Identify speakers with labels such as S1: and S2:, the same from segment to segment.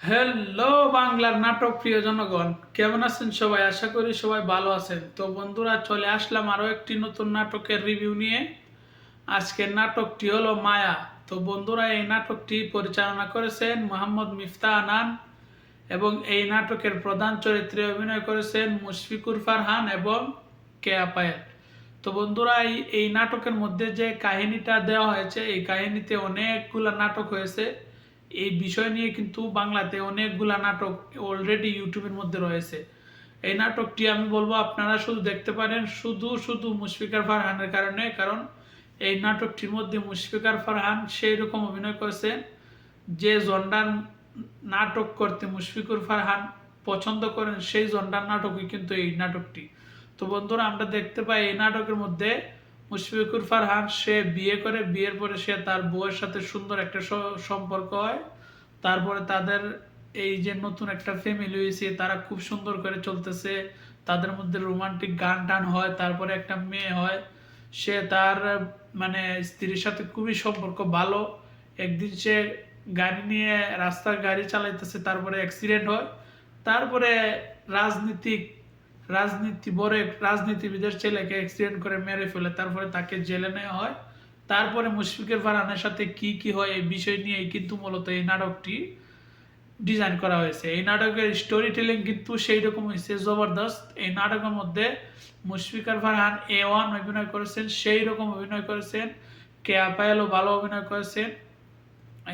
S1: Hello বাংলার নাটক প্রিয় জনগণ, কেমন আছেন সবাই? আশা করি সবাই ভালো আছেন। তো বন্ধুরা, চলে আসলাম আরও একটি নতুন নাটকের রিভিউ নিয়ে। আজকের নাটকটি হলো মায়া। তো বন্ধুরা, এই নাটকটি পরিচালনা করেছেন মোহাম্মদ মিফতা আনান এবং এই নাটকের প্রধান চরিত্রে অভিনয় করেছেন মুশফিকুর ফারহান এবং কেয়া পায়েল। তো বন্ধুরা এই নাটকের মধ্যে যে কাহিনীটা দেওয়া হয়েছে, এই কাহিনীতে অনেকগুলো নাটক হয়েছে। এই বিষয় নিয়ে কিন্তু বাংলাতে অনেকগুলা নাটক অলরেডি ইউটিউবের মধ্যে রয়েছে। এই নাটকটি আমি বলব আপনারা শুধু দেখতে পারেন, শুধু শুধু মুশফিকার ফারহানের কারণে, কারণ এই নাটকটির মধ্যে মুশফিকার ফারহান সেই রকম অভিনয় করেছেন যে জন্ডার নাটক করতে মুশফিকুর ফারহান পছন্দ করেন, সেই জন্ডার নাটকই কিন্তু এই নাটকটি। তো বন্ধুরা, আমরা দেখতে পাই এই নাটকের মধ্যে মুশফিকুর ফারহান, সে বিয়ে করে, বিয়ের পরে সে তার বউয়ের সাথে সুন্দর একটা সম্পর্ক হয়। তারপরে তাদের এই যে নতুন একটা ফ্যামিলি হয়েছে, তারা খুব সুন্দর করে চলতেছে। তাদের মধ্যে রোমান্টিক গান টান হয়, তারপরে একটা মেয়ে হয়। সে তার মানে স্ত্রীর সাথে খুবই সম্পর্ক ভালো। একদিন সে গাড়ি নিয়ে রাস্তার গাড়ি চালাইতেছে, তারপরে অ্যাক্সিডেন্ট হয়। তারপরে রাজনীতিক রাজনীতি বড় এক রাজনীতিবিদের ছেলেকে অ্যাক্সিডেন্ট করে মেরে ফেলে, তারপরে তাকে জেলে নেওয়া হয়। তারপরে মুশফিকের ফারহানের সাথে কি কি হয় এই বিষয় নিয়ে কিন্তু মূলত এই নাটকটি ডিজাইন করা হয়েছে। এই নাটকের স্টোরি টেলিং কিন্তু সেই রকম হয়েছে, জবরদস্ত। এই নাটকের মধ্যে মুশফিকার ফারহান এ ওয়ান অভিনয় করেছেন সেই রকম অভিনয় করেছেন, কে আপায়ালও ভালো অভিনয় করেছেন।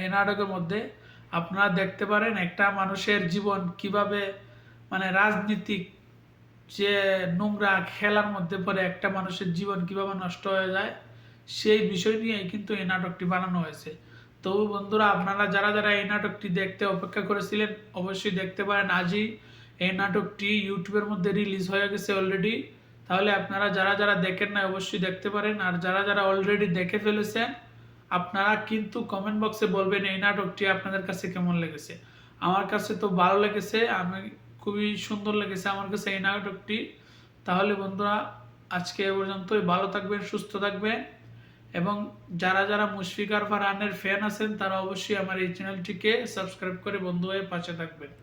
S1: এই নাটকের মধ্যে আপনারা দেখতে পারেন একটা মানুষের জীবন কীভাবে মানে রাজনীতিক যে নোংরা খেলার মধ্যে পড়ে একটা মানুষের জীবন কীভাবে নষ্ট হয়ে যায়, সেই বিষয় নিয়ে কিন্তু এই নাটকটি বানানো হয়েছে। তবু বন্ধুরা, আপনারা যারা যারা এই নাটকটি দেখতে অপেক্ষা করেছিলেন, অবশ্যই দেখতে পারেন। আজই এই নাটকটি ইউটিউবের মধ্যে রিলিজ হয়ে গেছে অলরেডি। তাহলে আপনারা যারা যারা দেখেন না অবশ্যই দেখতে পারেন। আর যারা যারা অলরেডি দেখে ফেলেছেন, আপনারা কিন্তু কমেন্ট বক্সে বলবেন এই নাটকটি আপনাদের কাছে কেমন লেগেছে। আমার কাছে তো ভালো লেগেছে। আমি খুবই সুন্দর লেগেছে আমার কাছে এই নাটকটি। তাহলে বন্ধুরা, আজকে এ পর্যন্ত ভালো থাকবেন, সুস্থ থাকবেন। এবং যারা যারা মুশফিকার ফারহানের ফ্যান আছেন, তারা অবশ্যই আমার এই চ্যানেলটিকে সাবস্ক্রাইব করে বন্ধু হয়ে পাশে থাকবেন।